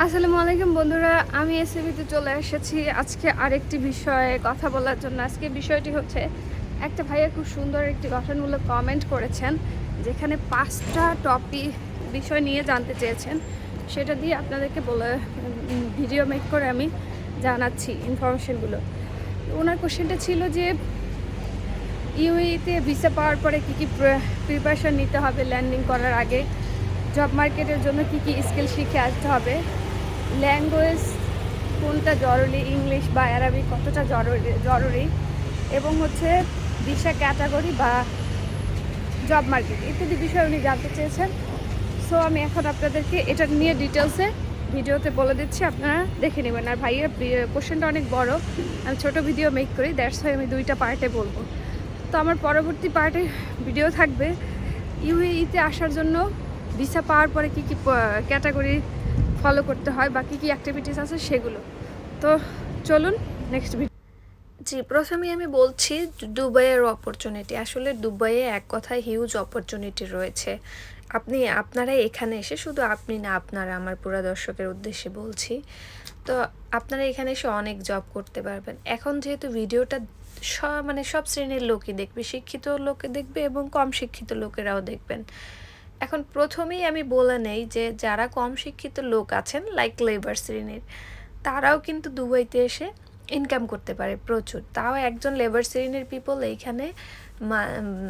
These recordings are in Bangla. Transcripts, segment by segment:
আসসালামু আলাইকুম বন্ধুরা, আমি এসএবিতে চলে এসেছি। আজকে আরেকটি বিষয়ে কথা বলার জন্য। আজকে বিষয়টি হচ্ছে, একটা ভাইয়া খুব সুন্দর একটি গঠনমূলক কমেন্ট করেছেন, যেখানে পাঁচটা টপিক বিষয় নিয়ে জানতে চেয়েছেন। সেটা দিয়ে আপনাদেরকে বলে ভিডিও মেক করে আমি জানাচ্ছি ইনফরমেশনগুলো ওনার কোশ্চেনটা ছিল যে ইউএইতে ভিসা পাওয়ার পরে কী কী প্রিপারেশন নিতে হবে ল্যান্ডিং করার আগে? জব মার্কেটের জন্য কী কী স্কিল শিখে আসতে হবে? ল্যাঙ্গুয়েজ কোনটা জরুরি, ইংলিশ বা অ্যারাবিক কতটা জরুরি জরুরি? এবং হচ্ছে ভিসা ক্যাটাগরি বা জব মার্কেট ইত্যাদি বিষয়ে উনি জানতে চেয়েছেন। সো আমি এখন আপনাদেরকে এটা নিয়ে ডিটেলসে ভিডিওতে বলে দিচ্ছি, আপনারা দেখে নেবেন। আর ভাইয়ের কোশ্চেনটা অনেক বড়। আমি ছোট ভিডিও মেক করি দ্যাটস হয় আমি দুইটা পার্টে বলব। তো আমার পরবর্তী পার্টে ভিডিও থাকবে। ইউএইতে আসার জন্য ভিসা পাওয়ার পরে কী কী ক্যাটাগরি ফলো করতে হয়, বাকি কী অ্যাক্টিভিটিস আছে সেগুলো। তো চলুন নেক্সট ভিডিও জি প্রথমে আমি বলছি দুবাইয়ের অপরচুনিটি আসলে দুবাইয়ে এক কথায় হিউজ অপরচুনিটি রয়েছে। আপনি, আপনারা এখানে এসে শুধু আপনি না, আপনারা আমার পুরো দর্শকের উদ্দেশ্যে বলছি। তো আপনারা এখানে এসে অনেক জব করতে পারবেন। এখন যেহেতু ভিডিওটা সব মানে সব শ্রেণির লোকই দেখবে, শিক্ষিত লোকে দেখবে এবং কম শিক্ষিত লোকেরাও দেখবেন। এখন প্রথমেই আমি বলে নেই যে যারা কম শিক্ষিত লোক আছেন লাইক লেবার শ্রেণির, তারাও কিন্তু দুবাইতে এসে ইনকাম করতে পারে প্রচুর। তাও একজন লেবার শ্রেণির পিপল এইখানে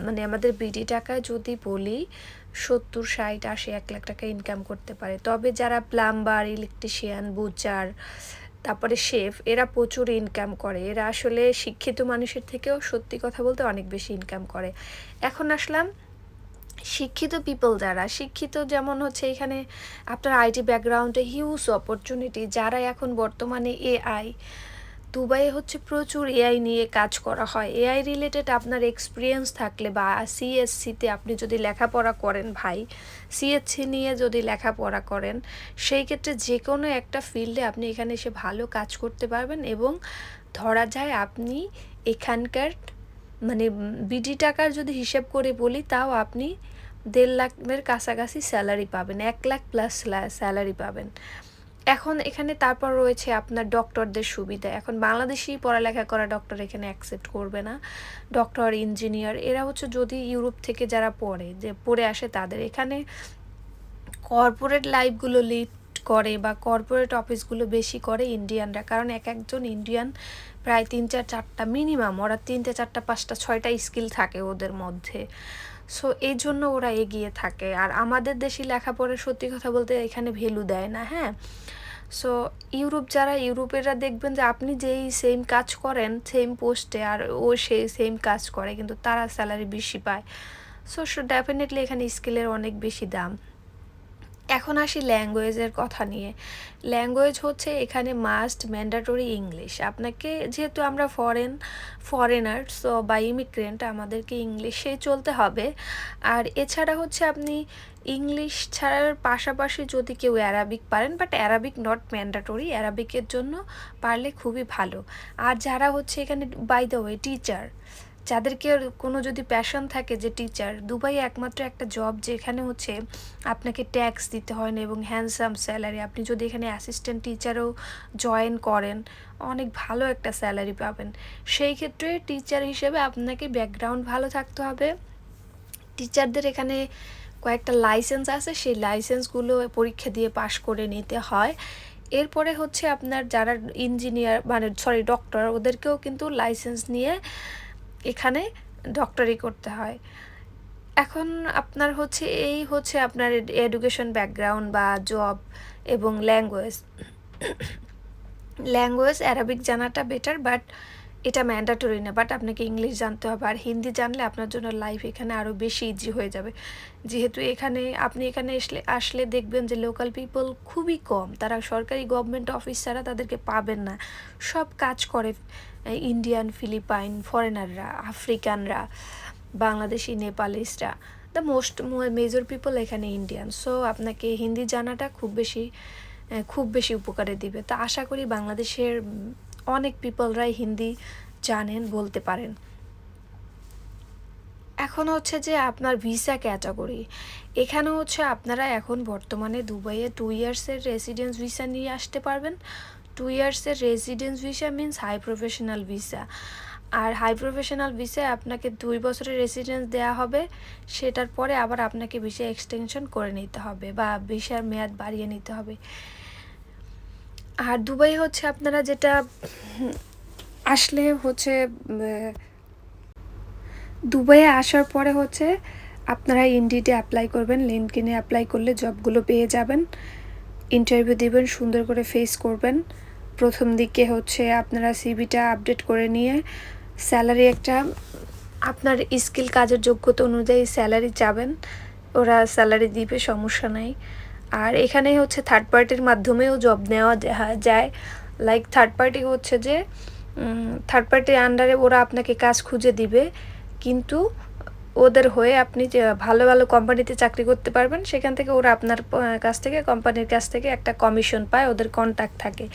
মানে আমাদের বিডি টাকায় যদি বলি, সত্তর, ষাট, আশি, এক লাখ টাকা ইনকাম করতে পারে। তবে যারা প্লাম্বার ইলেকট্রিশিয়ান বুচার তারপরে শেফ এরা প্রচুর ইনকাম করে। এরা আসলে শিক্ষিত মানুষের থেকেও সত্যি কথা বলতে অনেক বেশি ইনকাম করে। এখন আসলাম শিক্ষিত পিপল যারা, শিক্ষিত যেমন হচ্ছে এখানে আপনার আইটি ব্যাকগ্রাউন্ডে হিউজ অপরচুনিটি যারা এখন বর্তমানে এআই দুবাইয়ে হচ্ছে প্রচুর এআই নিয়ে কাজ করা হয়। এআই রিলেটেড আপনার এক্সপিরিয়েন্স থাকলে বা সিএসসিতে আপনি যদি লেখাপড়া করেন ভাই সিএসসি নিয়ে যদি লেখাপড়া করেন, সেই ক্ষেত্রে যে কোনো একটা ফিল্ডে আপনি এখানে এসে ভালো কাজ করতে পারবেন এবং ধরা যায় আপনি এখানকার মানে বিডি টাকার যদি হিসেব করে বলি তাও আপনি দেড় লাখের কাছাকাছি স্যালারি পাবেন, এক লাখ প্লাস স্যালারি পাবেন। এখন এখানে তারপর রয়েছে আপনার ডক্টরদের সুবিধা। এখন বাংলাদেশি পড়ালেখা করা ডক্টর এখানে অ্যাকসেপ্ট করবে না। ডক্টর ইঞ্জিনিয়ার এরা হচ্ছে যদি ইউরোপ থেকে যারা পড়ে, যে পড়ে আসে তাদের। এখানে কর্পোরেট লাইফগুলো লিড করে বা কর্পোরেট অফিসগুলো বেশি করে ইন্ডিয়ানরা কারণ এক একজন ইন্ডিয়ান প্রায় তিন চার চারটা মিনিমাম ওরা তিনটে, চারটা, পাঁচটা, ছয়টা স্কিল থাকে ওদের মধ্যে। সো এই জন্য ওরা এগিয়ে থাকে। আর আমাদের দেশি লেখাপড়ার সত্যি কথা বলতে এখানে ভ্যালু দেয় না হ্যাঁ? সো ইউরোপ যারা, ইউরোপেরা দেখবেন যে আপনি যেই সেম কাজ করেন সেম পোস্টে আর ও সেই সেম কাজ করে, কিন্তু তারা স্যালারি বেশি পায়। সো ডেফিনেটলি এখানে স্কিলের অনেক বেশি দাম। এখন আসি ল্যাঙ্গুয়েজের কথা নিয়ে। ল্যাঙ্গুয়েজ হচ্ছে এখানে মাস্ট ম্যান্ডাটরি ইংলিশ আপনাকে যেহেতু আমরা ফরেন ফরেনার্স বা ইমিগ্রেন্ট আমাদেরকে ইংলিশে চলতে হবে। আর এছাড়া হচ্ছে আপনি ইংলিশ ছাড়ার পাশাপাশি যদি কেউ অ্যারাবিক পারেন বাট অ্যারাবিক নট ম্যান্ডাটরি অ্যারাবিকের জন্য পারলে খুবই ভালো। আর যারা হচ্ছে এখানে বাই দ্য ওয়ে টিচার যাদেরকে কোনো যদি প্যাশন থাকে যে টিচার দুবাই একমাত্র একটা জব যেখানে হচ্ছে আপনাকে ট্যাক্স দিতে হয় না এবং হ্যান্ডসাম স্যালারি আপনি যদি এখানে অ্যাসিস্ট্যান্ট টিচারও জয়েন করেন, অনেক ভালো একটা স্যালারি পাবেন। সেই ক্ষেত্রে টিচার হিসেবে আপনাকে ব্যাকগ্রাউন্ড ভালো থাকতে হবে। টিচারদের এখানে কয়েকটা লাইসেন্স আছে, সেই লাইসেন্সগুলো পরীক্ষা দিয়ে পাশ করে নিতে হয়। এরপরে হচ্ছে আপনার যারা ইঞ্জিনিয়ার মানে সরি ডক্টর ওদেরকেও কিন্তু লাইসেন্স নিয়ে এখানে ডক্টরি করতে হয়। এখন আপনার হচ্ছে, এই হচ্ছে আপনার এডুকেশন ব্যাকগ্রাউন্ড বা জব এবং ল্যাঙ্গুয়েজ ল্যাঙ্গুয়েজ অ্যারাবিক জানাটা বেটার বাট এটা ম্যান্ডাটরি না বাট আপনাকে ইংলিশ জানতে হবে আর হিন্দি জানলে আপনার জন্য লাইফ এখানে আরও বেশি ইজি হয়ে যাবে। যেহেতু এখানে, আপনি এখানে আসলে আসলে দেখবেন যে লোকাল পিপল খুবই কম, তারা সরকারি গভর্নমেন্ট অফিস ছাড়া তাদেরকে পাবেন না। সব কাজ করে ইন্ডিয়ান ফিলিপাইন ফরেনাররা আফ্রিকানরা বাংলাদেশি নেপালিসরা দ্য মোস্ট মেজর পিপল এখানে ইন্ডিয়ান সো আপনাকে হিন্দি জানাটা খুব বেশি খুব বেশি উপকারে দিবে। তো আশা করি বাংলাদেশের অনেক পিপলরাই হিন্দি জানেন, বলতে পারেন। এখন হচ্ছে যে আপনার ভিসা ক্যাটাগরি। এখানে হচ্ছে আপনারা এখন বর্তমানে দুবাইয়ে টু ইয়ার্সের রেসিডেন্স ভিসা নিয়ে আসতে পারবেন। Two ইয়ার্সের residence visa means high professional visa আর হাই প্রফেশনাল ভিসায় আপনাকে দুই বছরের রেসিডেন্স দেওয়া হবে। সেটার পরে আবার আপনাকে ভিসা এক্সটেনশন করে নিতে হবে বা ভিসার মেয়াদ বাড়িয়ে নিতে হবে। আর দুবাই হচ্ছে আপনারা যেটা, আসলে হচ্ছে দুবাইয়ে আসার পরে হচ্ছে আপনারা ইন্ডিতে অ্যাপ্লাই করবেন লিঙ্কডিনে অ্যাপ্লাই করলে জবগুলো পেয়ে যাবেন। ইন্টারভিউ দিবেন, সুন্দর করে ফেস করবেন। প্রথম দিকে হচ্ছে আপনারা সিভিটা আপডেট করে নিয়ে স্যালারি একটা, আপনার স্কিল কাজের যোগ্যতা অনুযায়ী স্যালারি চাবেন। ওরা স্যালারি দিবে, সমস্যা নাই। আর এখানে হচ্ছে থার্ড পার্টির মাধ্যমেও জব নেওয়া যায়। লাইক থার্ড পার্টি হচ্ছে যে থার্ড পার্টির আন্ডারে ওরা আপনাকে কাজ খুঁজে দিবে। কিন্তু ওদের হয়ে আপনি যে ভালো ভালো কোম্পানিতে চাকরি করতে পারবেন, সেখান থেকে ওরা আপনার কাছ থেকে কোম্পানির কাছ থেকে একটা কমিশন পায়, ওদের কন্ট্যাক্ট থাকে।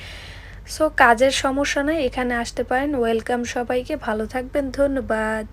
সো কাজের সমস্যা নয় এখানে আসতে পারেন। ওয়েলকাম সবাইকে, ভালো থাকবেন, ধন্যবাদ।